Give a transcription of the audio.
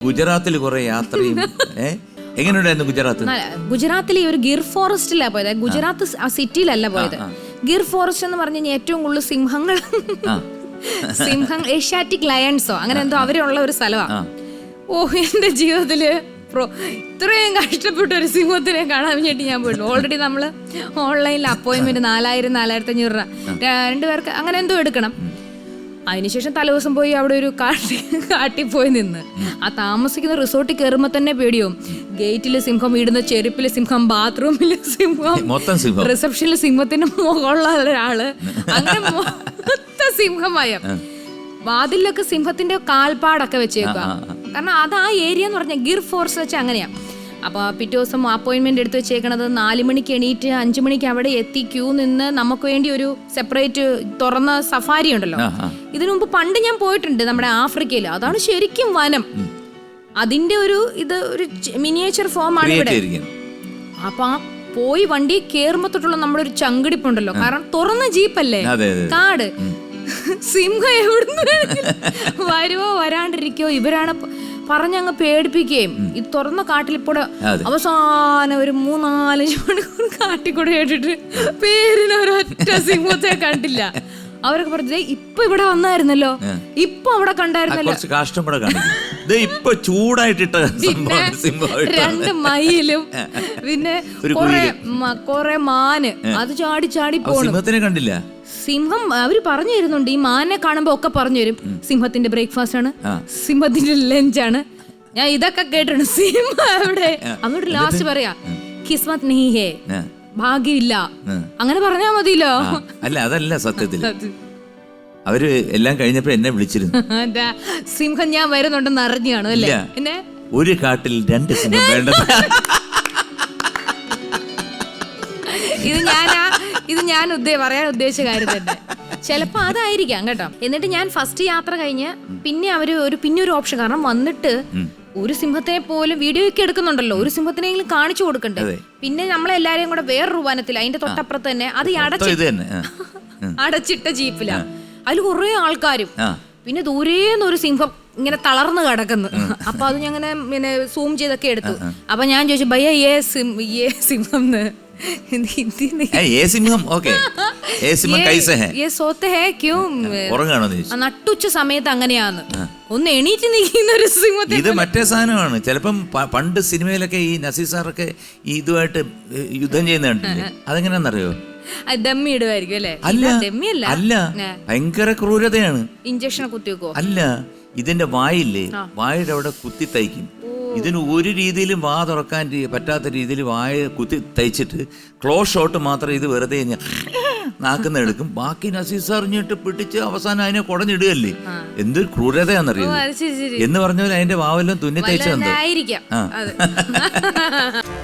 ഗുജറാത്തിൽ കുറെ യാത്രയും എങ്ങനെയുണ്ടായിരുന്നു ഗുജറാത്ത്? ഗുജറാത്തിൽ ഈ ഒരു ഗിർ ഫോറസ്റ്റിലാ പോയത്. ഗുജറാത്ത് സിറ്റിയിലല്ല പോയത്. ഗിർ ഫോറസ്റ്റ് എന്ന് പറഞ്ഞു കഴിഞ്ഞാൽ ഏറ്റവും കൂടുതൽ സിംഹങ്ങൾ. സിംഹങ്ങൾ സിംഹം ഏഷ്യാറ്റിക് ലയൺസോ അങ്ങനെ എന്തോ അവരുള്ള ഒരു സ്ഥലമാണ് ഓ എന്റെ ജീവിതത്തിൽ ഇത്രയും കഷ്ടപ്പെട്ട ഒരു സിംഹത്തിനെ കാണാൻ വേണ്ടി ഞാൻ പോയിട്ടു ഓൾറെഡി നമ്മൾ ഓൺലൈനിൽ അപ്പോയിന്റ്മെന്റ് നാലായിരം നാലായിരത്തി അഞ്ഞൂറ് രൂപ രണ്ടുപേർക്ക് അങ്ങനെ എന്തോ എടുക്കണം. അതിനുശേഷം തലേദിവസം പോയി അവിടെ ഒരു കാട്ടി കാട്ടിൽ പോയി നിന്ന്. ആ താമസിക്കുന്ന റിസോർട്ടിൽ കയറുമ്പോൾ തന്നെ പേടിയും ഗേറ്റിൽ സിംഹം ഇടുന്ന ചെരുപ്പിൽ സിംഹം ബാത്റൂമിൽ സിംഹം മൊത്തം സിംഹം. റിസപ്ഷനിൽ സിംഹത്തിന് മുകളിലുള്ള ഒരാൾ. അങ്ങനെ മൊത്തം സിംഹമയം. വാതിലൊക്കെ സിംഹത്തിന്റെ കാൽപ്പാടൊക്കെ വെച്ചേക്കുക കാരണം അത് ആ ഏരിയ എന്ന് പറഞ്ഞാൽ ഗിർ ഫോർസ് വെച്ച് അങ്ങനെയാ. അപ്പൊ പിറ്റേ ദിവസം അപ്പോയിൻമെന്റ് എടുത്ത് വെച്ചേക്കണത് നാല് മണിക്ക് എണീറ്റ് അഞ്ച് മണിക്ക് അവിടെ എത്തി ക്യൂ നിന്ന് നമുക്ക് വേണ്ടി ഒരു സെപ്പറേറ്റ് തുറന്ന സഫാരി ഉണ്ടല്ലോ. ഇതിനു മുമ്പ് പണ്ട് ഞാൻ പോയിട്ടുണ്ട് നമ്മുടെ ആഫ്രിക്കയിൽ. അതാണ് ശരിക്കും വനം. അതിന്റെ ഒരു ഇത് ഒരു മിനിയേച്ചർ ഫോം ആണ് ഇവിടെ. അപ്പൊ ആ പോയി വണ്ടി കേറുമ്പോ തൊട്ടുള്ള നമ്മുടെ ഒരു ചങ്കിടിപ്പുണ്ടല്ലോ. കാരണം തുറന്ന ജീപ്പല്ലേ കാട്. സിംഹ എവിടുന്ന് വരുവോ വരാണ്ടിരിക്കോ? ഇവരാണ് പറഞ്ഞങ്ങ് പേടിപ്പിക്കുകയും ഈ തുറന്ന കാട്ടിൽ അതെ. അവസാനം ഒരു മൂന്നാലഞ്ച് മണിക്കൂർ കാട്ടിക്കൂടെ കേട്ടിട്ട് പേരിന് ഒരൊറ്റ സിംഹത്തെ കണ്ടില്ല. അവരൊക്കെ പറഞ്ഞു "ദേ, ഇപ്പൊ ഇവിടെ വന്നായിരുന്നല്ലോ. ഇപ്പൊ അവിടെ കണ്ടായിരുന്നല്ലോ. കുറച്ച് കാഷ്ടം കൂടെ കാണിക്കും. ഇപ്പൊ ചൂടായിട്ടിട്ട രണ്ട് മയിലും പിന്നെ കൊറേ കൊറേ മാന്. അത് ചാടി ചാടി അപ്പൊ പോണു. സിംഹത്തിനെ കണ്ടില്ല? സിംഹം അവർ പറഞ്ഞു തരുന്നുണ്ട്. ഈ മാനെ കാണുമ്പോ ഒക്കെ പറഞ്ഞു തരും. സിംഹത്തിന്റെ ബ്രേക്ക്ഫാസ്റ്റ് ആണ്. സിംഹത്തിന്റെ ലഞ്ച് ആണ്. ഞാൻ ഇതൊക്കെ കേട്ടിട്ടുണ്ട്. സിംഹം അവിടെ. അങ്ങോട്ട് ലാസ്റ്റ് പറയാ. കിസ്മത് നീ ഹേ. ഭാഗ്യമില്ല. അങ്ങനെ പറഞ്ഞാ മതിയല്ലോ. അല്ല അതല്ല സത്യത്തിൽ അവർ എല്ലാം കഴിഞ്ഞപ്പോ എന്നെ വിളിച്ചിരുന്നു. സിംഹം ഞാൻ വരുന്നുണ്ടെന്ന് അറിഞ്ഞു കാണും അല്ലേ. ഒരു കാട്ടിൽ രണ്ട് സിംഹം വേണ്ട ഇത് ഞാനാ ഇത് ഞാൻ ഉദ്ദേ പറയാൻ ഉദ്ദേശിച്ച കാര്യം തന്നെ. ചിലപ്പോ അതായിരിക്കാം കേട്ടോ. എന്നിട്ട് ഞാൻ ഫസ്റ്റ് യാത്ര കഴിഞ്ഞ് പിന്നെ അവർ ഒരു പിന്നെ ഒരു ഓപ്ഷൻ കാരണം വന്നിട്ട് ഒരു സിംഹത്തിനെ പോലും വീഡിയോ ഒക്കെ എടുക്കുന്നുണ്ടല്ലോ. ഒരു സിംഹത്തിനെങ്കിലും കാണിച്ചു കൊടുക്കണ്ടേ. പിന്നെ നമ്മളെല്ലാരെയും കൂടെ വേറെ വനത്തിൽ അതിന്റെ തൊട്ടപ്പുറത്ത് തന്നെ അത് ഈ അടച്ച മൊത്തം ഇത് തന്നെ. ആ. അടച്ചിട്ട ജീപ്പിലാ. അതിൽ കുറെ ആൾക്കാരും. പിന്നെ ദൂരേന്ന് ഒരു സിംഹം ഇങ്ങനെ തളർന്നു കിടക്കുന്നു. അപ്പൊ അത് ഞാൻ ഇങ്ങനെ പിന്നെ സൂം ചെയ്തൊക്കെ എടുത്തു. അപ്പൊ ഞാൻ ചോദിച്ചു ഭയ്യ ഏ സിം ഏ സിംഹം എന്ന് ഹിന്ദി ഏ, ഏ സിംഹം ഓക്കെ ഏ സിംഹം കൈസ ഹേ ये सोते हैं क्यों ഉറങ്ങാണോ എന്ന് ചോദിച്ചു ആ നട്ടുച്ച സമയത്ത് അങ്ങനെയാന്ന് ഒന്ന് എണീറ്റ് നിൽക്കുന്ന ഒരു സിംഹത്തെ ഇത് മറ്റേ സാധനമാണ് ചിലപ്പം പ- പണ്ട് സിനിമയിലൊക്കെ ഈ നസീർ സാറൊക്കെ ഈ ഇതുമായിട്ട് യുദ്ധം ചെയ്യുന്ന കണ്ടില്ലേ അതെങ്ങനെയാണെന്നറിയോ അത് ദമ്മി ഇടുമായിരിക്കും അല്ലേ അല്ല ദമ്മി അല്ല അല്ല ഭയങ്കര ക്രൂരതയാണ് ഇഞ്ചക്ഷൻ കുത്തി വെക്കോ അല്ല ഇതിന്റെ വായില്ലേ? വായുടെ അവിടെ കുത്തി തയ്ക്കും. ഇതിന് ഒരു രീതിയിലും വാ തുറക്കാൻ പറ്റാത്ത രീതിയിൽ വായ കുത്തി തയ്ച്ചിട്ട് ക്ലോസ് ഷോട്ട് മാത്രം ഇത് വെറുതെ നാക്കുന്ന എടുക്കും. ബാക്കി നസീസ് അറിഞ്ഞിട്ട് പിടിച്ച് അവസാനം അതിനെ കുടഞ്ഞിടുകയല്ലേ? എന്തൊരു ക്രൂരതയാണെന്നറിയോ എന്ന് പറഞ്ഞ പോലെ അതിന്റെ വാവെല്ലാം തുന്നി തയ്ച്ചു തന്നെ